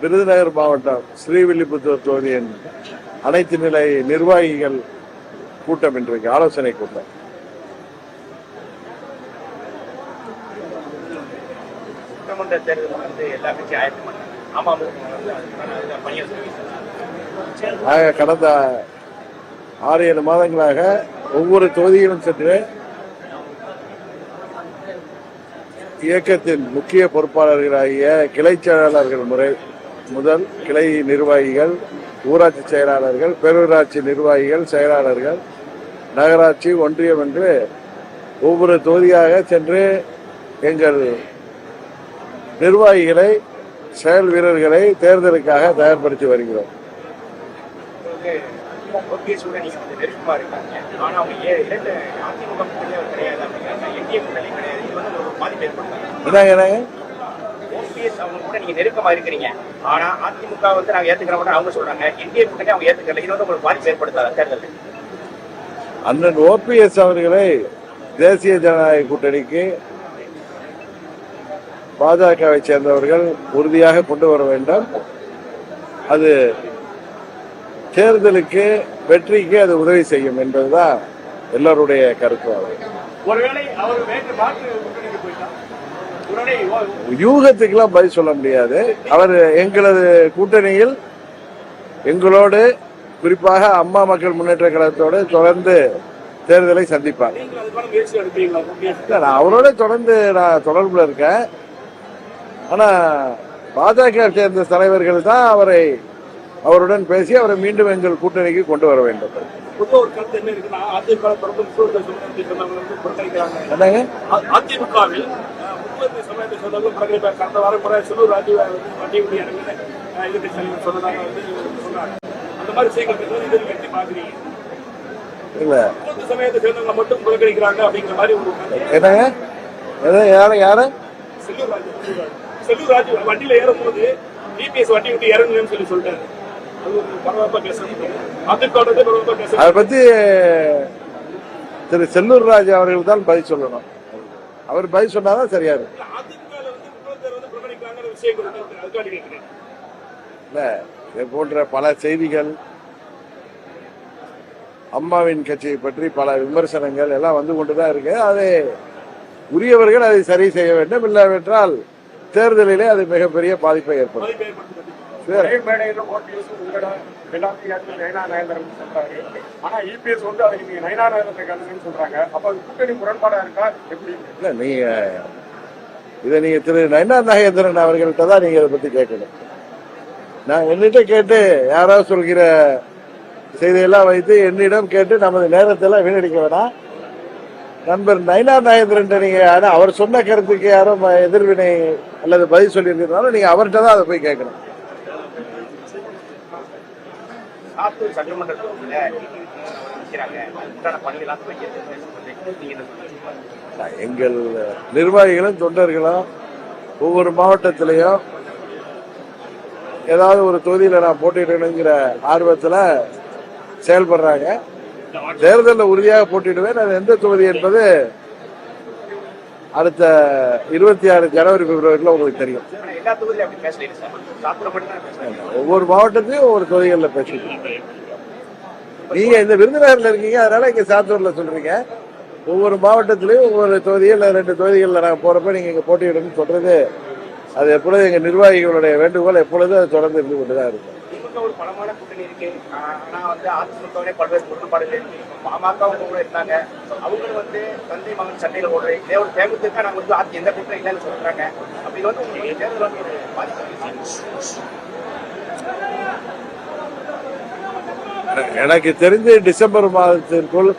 விருதுநகர் மாவட்டம் ஸ்ரீவில்லிபுத்தூர் தொகுதியின் அனைத்து நிலை நிர்வாகிகள் கூட்டம் இன்றைக்கு ஆலோசனை கூட்டம். கடந்த ஆறு ஏழு மாதங்களாக ஒவ்வொரு தொகுதியிலும் சென்று இயக்கத்தின் முக்கிய பொறுப்பாளர்களாகிய கிளை செயலாளர்கள் முறை முதல் கிளை நிர்வாகிகள் ஊராட்சி செயலாளர்கள் பேரூராட்சி நிர்வாகிகள் செயலாளர்கள் நகராட்சி ஒன்றியம் என்று ஒவ்வொரு தொகுதியாக சென்று எங்கள் நிர்வாகிகளை செயல் வீரர்களை தேர்தலுக்காக தயார்படுத்தி வருகிறோம். என்னங்க என்னங்க? ஓபிஎஸ் அவங்க கூட நீங்க நெருக்கமா இருக்கிறீங்க. ஆனா அதிமுக வந்து நாங்க ஏத்துக்கிற மாட்டோம் அவங்க சொல்றாங்க. என்டிஏ கூட்டணி அவங்க ஏத்துக்கல. இது வந்து உங்களுக்கு பாதிப்பு ஏற்படுத்தாத? தேர்தல் அண்ணன் ஓபிஎஸ் அவர்களை தேசிய ஜனநாயக கூட்டணிக்கு பாஜகவை சேர்ந்தவர்கள் உறுதியாக கொண்டு வர வேண்டும். அது தேர்தலுக்கு வெற்றிக்கு அது உதவி செய்யும் என்பதுதான் எல்லோருடைய கருத்து. ஒருவேளை அவர் வேறு மாற்று கூட்டணிக்கு போயிட்டா ஒருவேளை ஓ- யூகத்துக்கெல்லாம் பதில் சொல்ல முடியாது. அவர் எங்களது கூட்டணியில் எங்களோடு குறிப்பாக அம்மா மக்கள் முன்னேற்ற கழகத்தோடு தொடர்ந்து தேர்தலை சந்திப்பார். நான் அவரோட தொடர்ந்து நான் தொடர்புல இருக்கேன். ஆனா பாஜக சேர்ந்த தலைவர்கள் தான் அவரை அவருடன் பேசி அவரை மீண்டும் எங்கள் கூட்டணிக்கு கொண்டு வர வேண்டும். ஒரு கருத்து என்ன இருக்குன்னா அதிமுக தொடர்ந்து சமூகத்தை சொன்னவங்க வந்து புறக்கணிக்கிறாங்க. அதிமுகவில் முக்கியத்துவ சமூகத்தை சொன்னவங்க புறக்கணிப்பாங்க. கடந்த வாரம் கூட செல்லூர் ராஜு வந்து வண்டி விட்டு இறங்குன்னு எதிர்கட்சி தலைவர் சொன்னதாக வந்து சொன்னாங்க. அந்த மாதிரி விஷயங்கள் இதில் வெற்றி பார்க்குறீங்க. சமயத்தை சேர்ந்தவங்க மட்டும் புறக்கணிக்கிறாங்க அப்படிங்கிற மாதிரி. என்னங்க? யாரு யாரு? செல்லூர் ராஜு செல்லூர் ராஜு. செல்லூர் ராஜு வண்டியில ஏறும்போது டிபிஎஸ் வண்டி விட்டு இறங்குங்கன்னு சொல்லி சொல்லிட்டாரு. அதை பத்தி திரு செல்லூர் ராஜா அவர்கள் தான் பதில் சொல்லணும். அவர் பதில் சொன்னாதான் சரியா இருக்கும் இல்ல இது போன்ற பல செய்திகள் அம்மாவின் கட்சியை பற்றி பல விமர்சனங்கள் எல்லாம் வந்து கொண்டுதான் இருக்கு. அதை உரியவர்கள் அதை சரி செய்ய வேண்டும். இல்லாவிட்டால் தேர்தலிலே அது மிகப்பெரிய பாதிப்பை ஏற்படும் ஒரே மேடையில ஓபிஎஸ் உங்களோட எல்லாத்தையும் ஏற்று நயனா நயந்திரன் சொல்றாரு. ஆனா இபிஎஸ் வந்து அதை நீங்க நயனா நயந்திரத்தை கலந்துன்னு சொல்றாங்க. அப்ப அது கூட்டணி முரண்பாடா இருக்கா? எப்படி? இல்ல நீங்க இதை நீங்க திரு நயனா நாகேந்திரன் அவர்கள்ட்ட தான் நீங்க இதை பத்தி கேட்கணும். நான் என்னிட்ட கேட்டு யாராவது சொல்கிற செய்தியெல்லாம் வைத்து என்னிடம் கேட்டு நமது நேரத்தெல்லாம் வீணடிக்க வேணாம். நண்பர் நயனா நாகேந்திரன் நீங்க ஆனா அவர் சொன்ன கருத்துக்கு யாரும் எதிர்வினை அல்லது பதில் சொல்லியிருக்கிறதுனால நீங்க அவர்கிட்ட தான் அதை போய் கேட்கணும். சாத்தூர் சட்டமன்ற தொகுதியில நிற்கிறாங்க அதுக்கான? எங்கள் நிர்வாகிகளும் தொண்டர்களும் ஒவ்வொரு மாவட்டத்திலையும் ஏதாவது ஒரு தொகுதியில நான் போட்டியிடணுங்கிற ஆர்வத்துல செயல்படுறாங்க. தேர்தலில் உறுதியாக போட்டியிடுவேன். அது எந்த தொகுதி என்பது அடுத்த இருபத்தி ஆறு ஜனவரி பிப்ரவரியில் உங்களுக்கு தெரியும். ஒவ்வொரு மாவட்டத்திலையும் ஒவ்வொரு தொகுதிகளில் பேசிட்டு நீங்க இந்த விருதுநகர்ல இருக்கீங்க அதனால இங்க சாத்தூர்ல சொல்றீங்க. ஒவ்வொரு மாவட்டத்திலையும் ஒவ்வொரு தொகுதியில் ரெண்டு தொகுதிகளில் நாங்கள் போறப்ப நீங்க இங்க போட்டியிடணும்னு சொல்றது அது எப்பொழுதும் எங்க நிர்வாகிகளுடைய வேண்டுகோள் எப்பொழுதும் அது தொடர்ந்து இருந்து கொண்டுதான் இருக்கும். திமுக ஒரு பலமான கூட்டணி இருக்கு. ஆனா வந்து அதிமுகவுடைய பல்வேறு முரண்பாடுகள் இருக்கு. பாமக கூட இருந்தாங்க. அவங்களும் வந்து தந்தை மகன் சண்டையில் ஓடுறது இதே ஒரு தேமுதிக நாங்க வந்து ஆட்சி எந்த கூட்டணி இல்லைன்னு சொல்றாங்க. அப்படி வந்து உங்களுக்கு தேர்தல் வந்து ஒரு பாதிப்பு. எனக்கு தெரிந்து டிசம்பர் மாதத்திற்குள்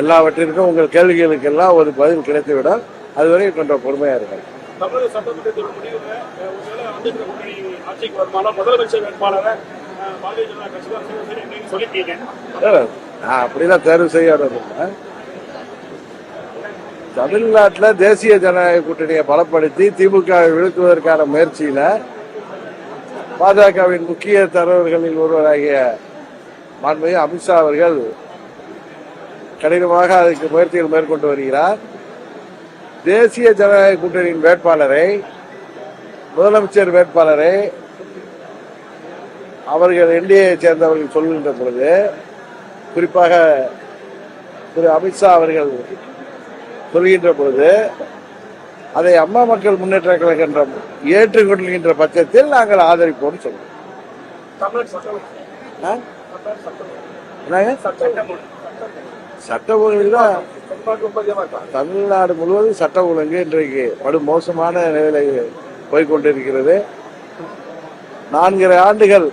எல்லாவற்றிற்கும் உங்கள் கேள்விகளுக்கெல்லாம் ஒரு பதில் கிடைத்துவிடும் அதுவரை கொஞ்சம் பொறுமையா இருக்கும் தமிழக சட்டமன்றத்தோட முடிவுல அஹ், ஒருவேளை அதிமுக கூட்டணி ஆட்சிக்கு வருமானம் முதலமைச்சர் வேட்பாளரை அப்படிதான் நான் அப்படிலாம் தேர்வு செய்யாததில்லை தமிழ்நாட்டில் தேசிய ஜனநாயக கூட்டணியை பலப்படுத்தி திமுக விழுக்குவதற்கான முயற்சியில் முயற்சியில பாஜகவின் முக்கிய தலைவர்களில் ஒருவராகிய மாண்புமிகு அமித்ஷா அவர்கள் கடினமாக அதுக்கு முயற்சிகள் மேற்கொண்டு வருகிறார். தேசிய ஜனநாயக கூட்டணியின் வேட்பாளரை முதலமைச்சர் வேட்பாளரை அவர்கள் என்டிஏ சேர்ந்தவர்கள் சொல்கின்ற பொழுது குறிப்பாக திரு அமித்ஷா அவர்கள் சொல்கின்ற பொழுது அதை அம்மா மக்கள் முன்னேற்ற கழகம் ஏற்றுக்கொள்கின்ற பட்சத்தில் நாங்கள் ஆதரிப்போம் சொல்றோம். சட்ட ஒழுங்கு தான்? தமிழ்நாடு முழுவதும் சட்ட ஒழுங்கு இன்றைக்கு படு மோசமான நிலையில் போய்கொண்டிருக்கிறது நான்கரை ஆண்டுகள்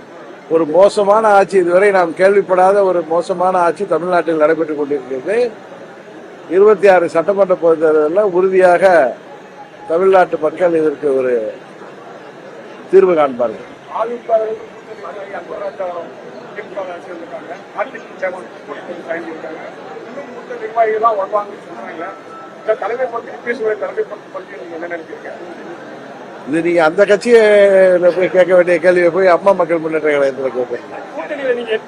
ஒரு மோசமான ஆட்சி இதுவரை நாம் கேள்விப்படாத ஒரு மோசமான ஆட்சி தமிழ்நாட்டில் நடைபெற்றுக் கொண்டிருக்கிறது இருபத்தி ஆறு சட்டமன்ற பொதுத் தேர்தலில் உறுதியாக தமிழ்நாட்டு மக்கள் இதற்கு ஒரு தீர்வு காண்பார்கள் நிர்வாகிகள் சொல்றாங்க. தலைமை தலைமை பற்றி என்ன நினைக்கிறீங்க இது நீங்க அந்த கட்சியை போய் கேட்க வேண்டிய கேள்வியை போய் அம்மா மக்கள் முன்னேற்ற கழகத்தில் கூட்டணியில நீங்க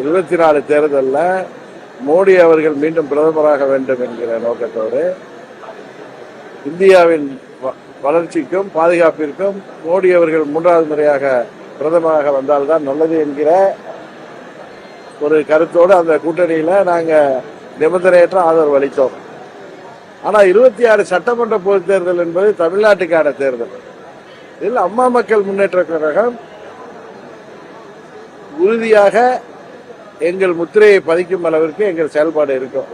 இருபத்தி நாலு தேர்தல்ல மோடி அவர்கள் மீண்டும் பிரதமராக வேண்டும் என்கிற நோக்கத்தோடு இந்தியாவின் வளர்ச்சிக்கும் பாதுகாப்பிற்கும் மோடி அவர்கள் மூன்றாவது முறையாக பிரதமராக வந்தால்தான் நல்லது என்கிற ஒரு கருத்தோடு அந்த கூட்டணியில நாங்க நிபந்தனையற்ற ஆதரவு அளித்தோம். ஆனால் இருபத்தி ஆறு சட்டமன்ற பொதுத் தேர்தல் என்பது தமிழ்நாட்டுக்கான தேர்தல். இதில் அம்மா மக்கள் முன்னேற்ற கழகம் உறுதியாக எங்கள் முத்திரையை பதிக்கும் அளவிற்கு எங்கள் செயல்பாடு இருக்கும்.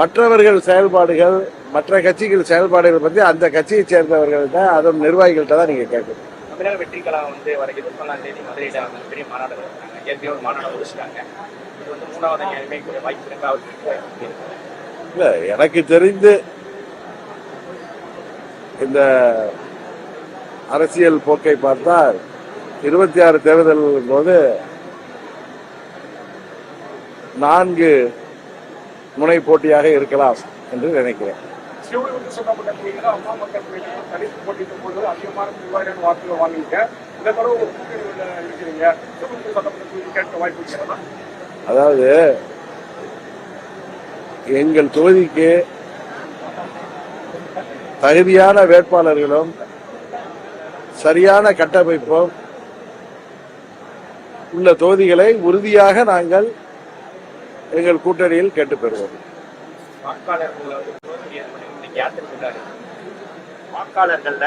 மற்றவர்கள் செயல்பாடுகள் மற்ற கட்சிகள் செயல்பாடுகள் பற்றி அந்த கட்சியை சேர்ந்தவர்கள்ட்ட அதன் நிர்வாகிகள்கிட்ட தான் நீங்கள் கேட்கணும். தமிழக வெற்றிக்கலாம் வந்து வர இருபத்தொன்னாம் தேதி மதுரையில் வந்து பெரிய மாநாடு நடத்துறாங்க. ஏற்கனவே ஒரு மாநாடு முடிச்சிட்டாங்க. இது வந்து மூணாவது அணியாக வாய்ப்பு இருக்கா அவருக்கு வாய்ப்பு எனக்கு தெரிந்து இந்த அரசியல் போக்கை பார்த்தால் இருபத்தி ஆறு தேர்தல் போது நான்கு முனை போட்டியாக இருக்கலாம் என்று நினைக்கிறேன். சிவகங்கை சட்டமன்ற தொகுதியில அம்மா மக்கள் தொகுதியில தனித்து போட்டியிடும் போது அதிகமான நிர்வாகிகள் வாக்குகள் வாங்குனீங்க இந்த தடவை ஒரு கூட்டணியில் இருக்கிறீங்க சிவகங்கை சட்டமன்ற தொகுதி கேட்க வாய்ப்பு இருக்கிறதா அதாவது எங்கள் தொகுதிக்கு தகுதியான வேட்பாளர்களும் சரியான கட்டமைப்பும் உள்ள தொகுதிகளை உறுதியாக நாங்கள் எங்கள் கூட்டணியில் கேட்டு பெறுவோம். வாக்காளர்கள் வந்து வாக்காளர்கள்ல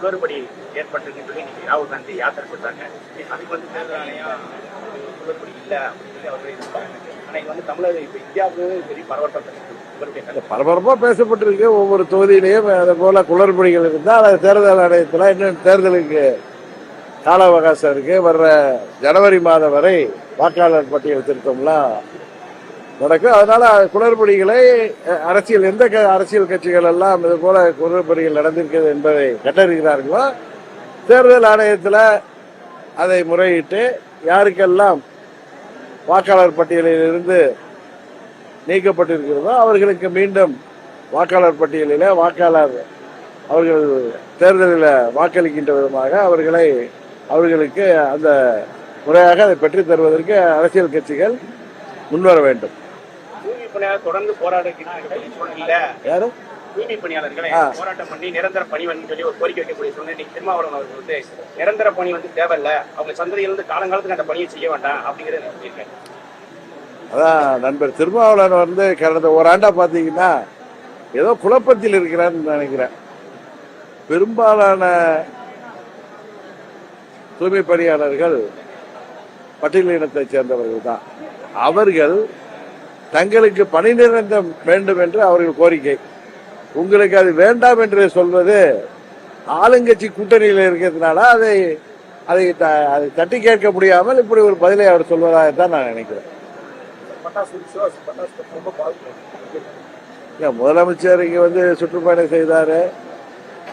குளறுபடி ஏற்பட்டிருக்குன்னு சொல்லி இன்னைக்கு ராகுல் காந்தி யாத்திரை சொல்றாங்க அதுக்கு வந்து தேர்தல் ஆணையம் குளறுபடி இல்லை அப்படின்னு சொல்லி அவர்களே சொல்றாங்க ஆனா இது வந்து தமிழக இப்ப இந்தியாவுக்கு பெரிய பரவட்டம் பரபரப்பா பேசப்பட்டிருக்கு. ஒவ்வொரு தொகுதியிலையும் அது போல குளறுபடிகள் இருந்தால் அது தேர்தல் ஆணையத்தில் இன்னும் தேர்தலுக்கு கால அவகாசம் இருக்கு. வர்ற ஜனவரி மாதம் வரை வாக்காளர் பட்டியல் திருத்தம்லாம் நடக்கும் அதனால குளறுபடிகளை அரசியல் எந்த க- அரசியல் கட்சிகள் எல்லாம் இது போல குளறுபடிகள் நடந்திருக்கிறது என்பதை கண்டறிகிறார்களோ தேர்தல் ஆணையத்தில் அதை முறையிட்டு யாருக்கெல்லாம் வாக்காளர் பட்டியலில் இருந்து நீக்கப்பட்டிருக்கிறதோ அவர்களுக்கு மீண்டும் வாக்காளர் பட்டியலில் வாக்காளர் அவர்கள் தேர்தலில் வாக்களிக்கின்ற விதமாக அவர்களை அவர்களுக்கு அந்த முறையாக அதை பெற்றுத் தருவதற்கு அரசியல் கட்சிகள் முன்வர வேண்டும். பணியாளர் தொடர்ந்து போராடுகிற சூழ்நிலை யாரு? தூய்மை பணியாளர்களை. போராட்டம் பண்ணி நிரந்தர பணி வந்து சொல்லி ஒரு கோரிக்கை வைக்கக்கூடிய சூழ்நிலை திருமாவளவன் அவர்கள் வந்து நிரந்தர பணி வந்து தேவையில்ல. அவங்க சந்ததியிலிருந்து காலங்காலத்துக்கு அந்த பணியை செய்ய வேண்டாம் அப்படிங்கறத சொல்லியிருக்கேன் அதான் நண்பர் திருமாவளவன் வந்து கடந்த ஓராண்டா பார்த்தீங்கன்னா ஏதோ குழப்பத்தில் இருக்கிறான்னு நினைக்கிறேன். பெரும்பாலான தூய்மை பணியாளர்கள் பட்டியலினத்தைச் சேர்ந்தவர்கள் தான். அவர்கள் தங்களுக்கு பணி நிரந்தரம் வேண்டும் என்று அவர்கள் கோரிக்கை. உங்களுக்கு அது வேண்டாம் என்று சொல்வது ஆளுங்கட்சி கூட்டணியில் இருக்கிறதுனால அதை அதை த- அதை தட்டி கேட்க முடியாமல் இப்படி ஒரு பதிலை அவர் சொல்வதாக தான் நான் நினைக்கிறேன். ஏன் முதலமைச்சர் இங்க வந்து சுற்றுப்பயணம் செய்தாரு.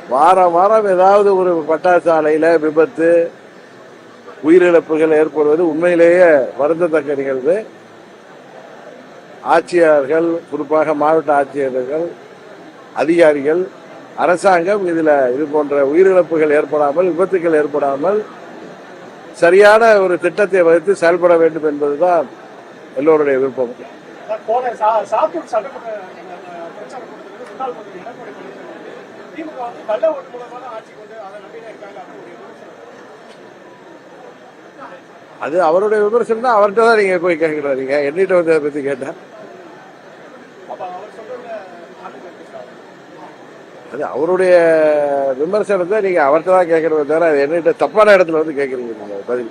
வாரம் வாரம் ஏதாவது ஒரு பட்டாசாலையில விபத்து உயிரிழப்புகள் ஏற்படுவது உண்மையிலேயே வருந்தத்தக்க நிகழ்வு. ஆட்சியாளர்கள் குறிப்பாக மாவட்ட ஆட்சியர்கள் அதிகாரிகள் அரசாங்கம் இதில் இது போன்ற உயிரிழப்புகள் ஏற்படாமல் விபத்துகள் ஏற்படாமல் சரியான ஒரு திட்டத்தை வகுத்து செயல்பட வேண்டும் என்பதுதான் எல்லோருடைய விருப்பம். அது அவருடைய விமர்சனம் தான் அவர்கிட்ட தான் நீங்க போய் கேட்கிறீங்க என்னிட்ட வந்து அதை பத்தி கேட்டேன் அது அவருடைய விமர்சனத்தை நீங்கள் அவர்கிட்ட தான் கேட்குறத தவிர என்னிட்ட தப்பான இடத்துல வந்து கேட்குறீங்க நீங்கள் பதில்.